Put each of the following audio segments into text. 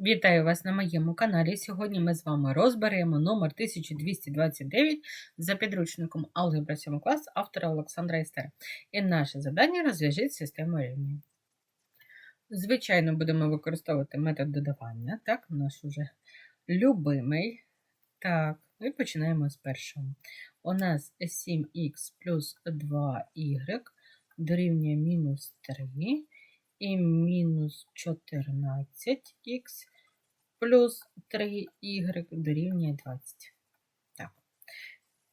Вітаю вас на моєму каналі. Сьогодні ми з вами розберемо номер 1229 за підручником Алгебра 7 клас автора Олександра Істера. І наше завдання розв'яжіть систему рівнянь. Звичайно, будемо використовувати метод додавання, так, наш уже любимий. Так, і починаємо з першого. У нас 7х плюс 2y дорівнює мінус 3 і мінус 14х плюс 3y дорівнює 20. Так.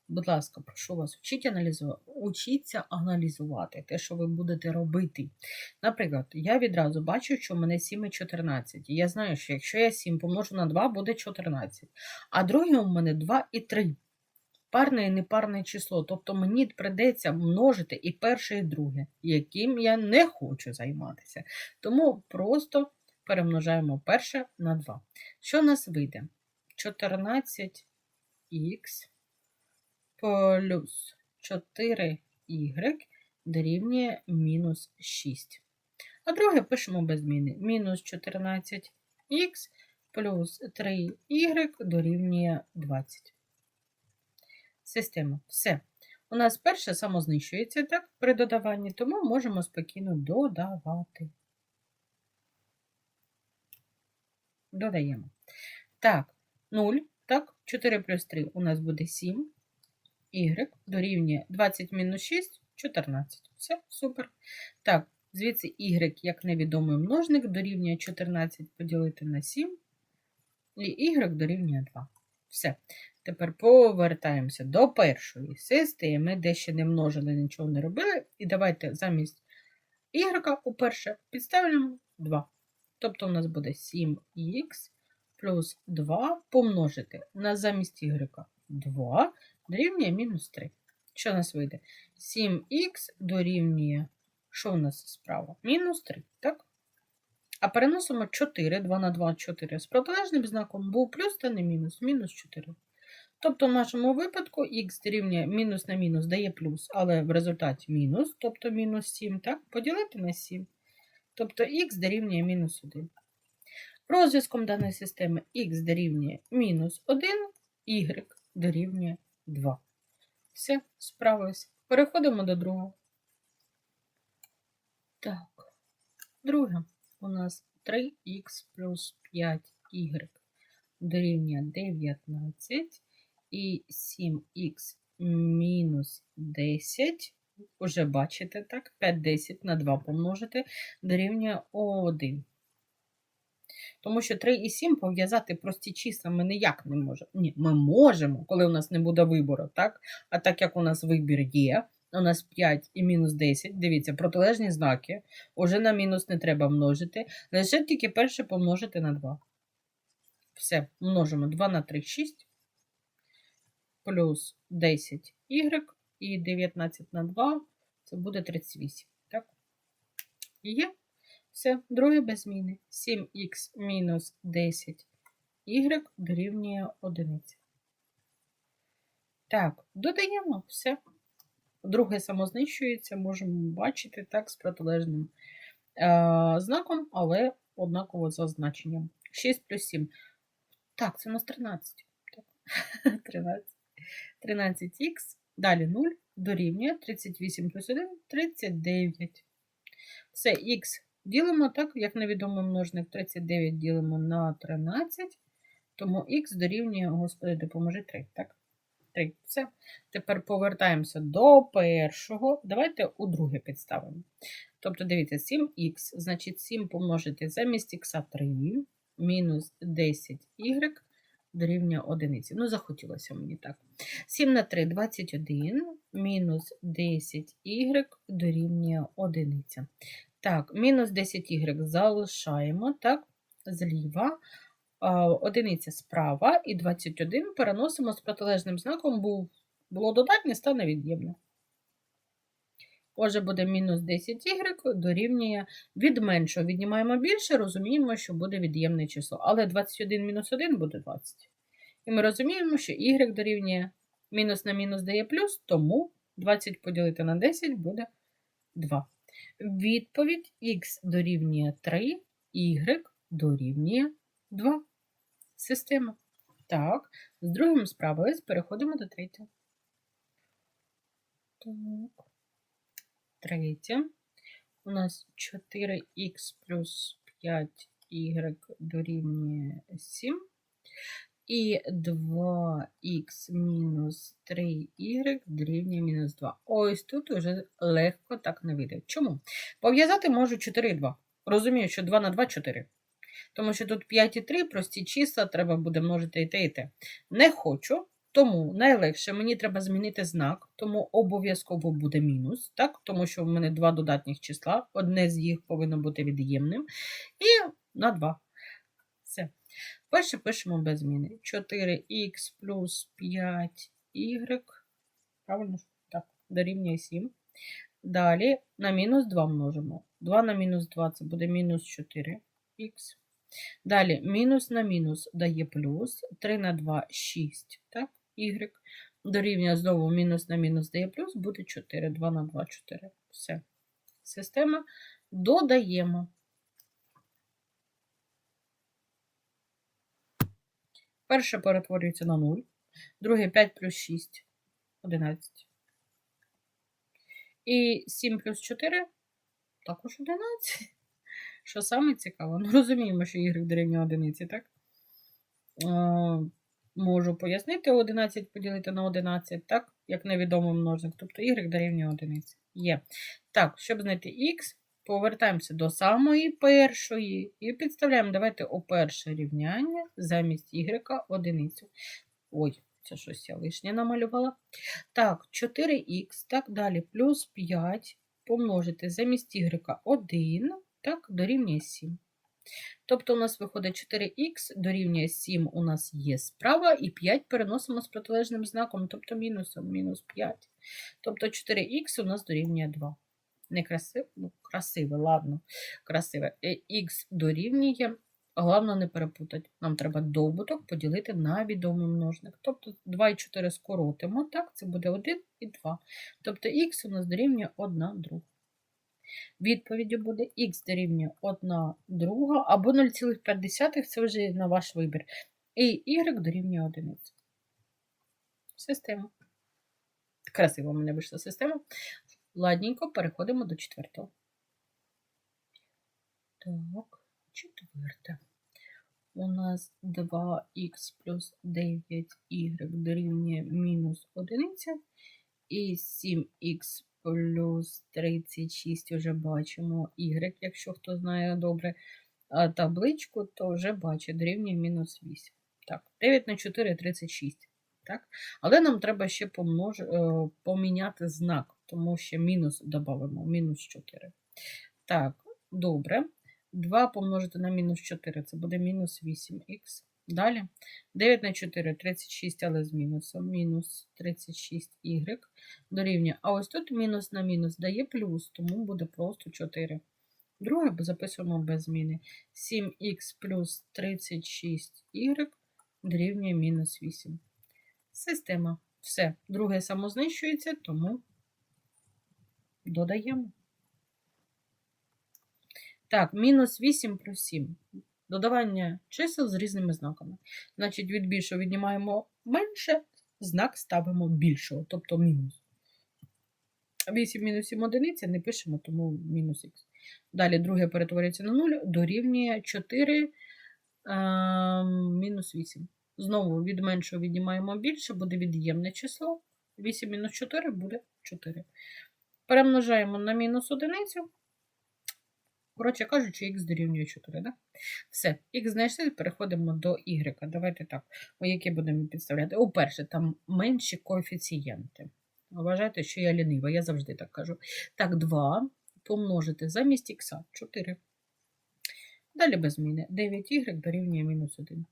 Будь ласка, прошу вас, вчіть аналізувати, учіться аналізувати те, що ви будете робити. Наприклад, я відразу бачу, що в мене 7 і 14. І я знаю, що якщо я 7 помножу на 2, буде 14. А друге у мене 2 і 3 парне і непарне число. Тобто мені придеться множити і перше, і друге, яким я не хочу займатися. Тому просто перемножаємо перше на 2. Що у нас вийде? 14х плюс 4y дорівнює мінус 6. А друге пишемо без зміни. Мінус 14х плюс 3y дорівнює 20 система. Все. У нас перше самознищується так, при додаванні, тому можемо спокійно додавати. Додаємо. Так, 0, так, 4 плюс 3 у нас буде 7. Y дорівнює 20 мінус 6, 14. Все, супер. Так, звідси Y, як невідомий множник, дорівнює 14 поділити на 7. І Y дорівнює 2. Все. Тепер повертаємося до першої системи, де ще не множили, нічого не робили. І давайте замість y уперше підставимо 2. Тобто у нас буде 7х плюс 2 помножити на замість y 2 дорівнює мінус 3. Що у нас вийде? 7х дорівнює, що у нас справа? Мінус 3, так? А переносимо 4, 2 на 2, 4 з протилежним знаком був плюс та не мінус, мінус 4. Тобто, в нашому випадку х дорівнює мінус на мінус дає плюс, але в результаті мінус, тобто мінус 7, так, поділити на 7. Тобто х дорівнює мінус 1. Розв'язком даної системи х дорівнює мінус 1, y дорівнює 2. Все, справилися. Переходимо до другого. Так, друге у нас 3х плюс 5y дорівнює 19 і 7х мінус 10, уже бачите, так, 5 10 на 2 помножити, дорівнює 1. Тому що 3 і 7 пов'язати прості числа ми ніяк не можемо. Ні, ми можемо, коли у нас не буде вибору, так? А так як у нас вибір є, у нас 5 і мінус 10, дивіться, протилежні знаки, уже на мінус не треба множити, лише тільки перше помножити на 2. Все, множимо 2 на 3 6 плюс 10 y і 19 на 2 це буде 38. Так? Є. Все, друге без зміни. 7х мінус 10 y дорівнює 1. Так, додаємо все. Друге самознищується, можемо бачити так, з протилежним е знаком, але однаково за значенням. 6 плюс 7. Так, це у нас 13. Так. 13. 13х, далі 0 дорівнює 38 плюс 1 39. Все, х ділимо так, як невідомий множник 39 ділимо на 13, тому х дорівнює, господи, допоможи 3. Так? 3. Все. Тепер повертаємося до першого. Давайте у друге підставимо. Тобто, дивіться, 7х, значить 7 помножити замість х 3, мінус 10y дорівнює одиниці. Ну, захотілося мені так. 7 на 3 21, мінус 10y дорівнює одиниця. Так, мінус 10y залишаємо, так, зліва. Одиниця справа і 21 переносимо з протилежним знаком, був, було додатнє, стане від'ємне. Отже, буде мінус 10y дорівнює від меншого. Віднімаємо більше, розуміємо, що буде від'ємне число. Але 21 мінус 1 буде 20. І ми розуміємо, що y дорівнює мінус на мінус дає плюс, тому 20 поділити на 10 буде 2. Відповідь х дорівнює 3, y дорівнює 2. Система. Так, з другим справились, переходимо до третього. Так. Третє. У нас 4х плюс 5y дорівнює 7. І 2х мінус 3y дорівнює мінус 2. Ось тут уже легко так не вийде. Чому? Пов'язати можу 4 і 2. Розумію, що 2 на 2 – 4. Тому що тут 5 і 3 прості числа, треба буде множити і те, і те. Не хочу, тому найлегше мені треба змінити знак, тому обов'язково буде мінус, так? тому що в мене два додатніх числа, одне з їх повинно бути від'ємним. І на 2. Все. Перше пишемо без зміни. 4х плюс 5y. Правильно? Так, дорівнює 7. Далі на мінус 2 множимо. 2 на мінус 2 це буде мінус 4х. Далі мінус на мінус дає плюс. 3 на 2 6. Так, y. Дорівнює знову мінус на мінус дає плюс, буде 4. 2 на 2 4. Все. Система додаємо. Перше перетворюється на 0, друге 5 плюс 6 11. І 7 плюс 4 також 11. Що саме цікаво? Ну, розуміємо, що y дорівнює одиниці, так? Можу пояснити 11 поділити на 11, так? Як невідомий множник. Тобто y дорівнює одиниці. Є. Так, щоб знайти x, повертаємося до самої першої і підставляємо, давайте у перше рівняння замість y одиницю. Ой, це щось я лишнє намалювала. Так, 4х, так далі, плюс 5 помножити замість y 1, так, дорівнює 7. Тобто у нас виходить 4х дорівнює 7 у нас є справа, і 5 переносимо з протилежним знаком, тобто мінусом, мінус 5. Тобто 4х у нас дорівнює 2. Не красиве, ну, красиве, ладно, красиве. Х дорівнює, головне не перепутати. Нам треба добуток поділити на відомий множник. Тобто 2 і 4 скоротимо, так, це буде 1 і 2. Тобто х у нас дорівнює 1 друга. Відповіддю буде х дорівнює 1 друга або 0,5 це вже на ваш вибір. І y дорівнює 1. Система. Красиво в мене вийшла система. Ладненько, переходимо до четвертого. Так, четверте. У нас 2х плюс 9y дорівнює мінус 1. І 7х плюс 36 вже бачимо y, якщо хто знає добре табличку, то вже бачить дорівнює мінус 8. Так, 9 на 4 36. Так? Але нам треба ще помнож... Е, поміняти знак, тому що мінус додамо, мінус 4. Так, добре. 2 помножити на мінус 4, це буде мінус 8х. Далі 9 на 4 36, але з мінусом. Мінус 36y дорівнює. А ось тут мінус на мінус дає плюс, тому буде просто 4. Друге записуємо без зміни. 7х плюс 36y дорівнює мінус 8. Система. Все. Друге самознищується, тому додаємо. Так, мінус 8 плюс 7. Додавання чисел з різними знаками. Значить, від більшого віднімаємо менше, знак ставимо більшого, тобто мінус. 8 мінус 7 одиниця не пишемо, тому мінус х. Далі друге перетворюється на 0, дорівнює 4 а, мінус 8. Знову від меншого віднімаємо більше, буде від'ємне число. 8 мінус 4 буде 4. Перемножаємо на мінус одиницю. Коротше кажучи, х дорівнює 4. Да? Все, х знайшли, переходимо до y. Давайте так, о які будемо підставляти. Уперше, там менші коефіцієнти. Вважайте, що я лінива, я завжди так кажу. Так, 2 помножити замість х 4. Далі без зміни. 9y дорівнює мінус 1.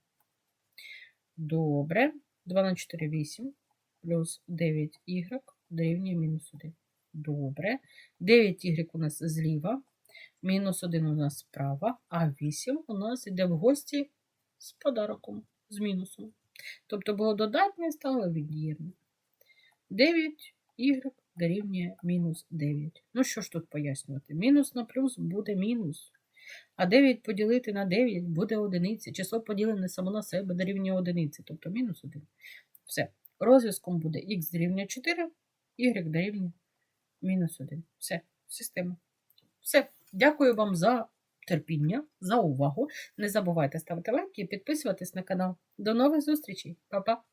Добре. 2 на 4 8. Плюс 9y дорівнює мінус 1. Добре. 9y у нас зліва. Мінус 1 у нас справа, а 8 у нас йде в гості з подароком, з мінусом. Тобто було додатнє, стало від'ємне. 9 y дорівнює мінус 9. Ну, що ж тут пояснювати? Мінус на плюс буде мінус. А 9 поділити на 9 буде одиниця. Число поділене само на себе дорівнює одиниці, тобто мінус 1. Все. Розв'язком буде х дорівнює 4, y дорівнює мінус 1. Все, система. Все. Дякую вам за терпіння, за увагу. Не забувайте ставити лайки і підписуватись на канал. До нових зустрічей. Па-па!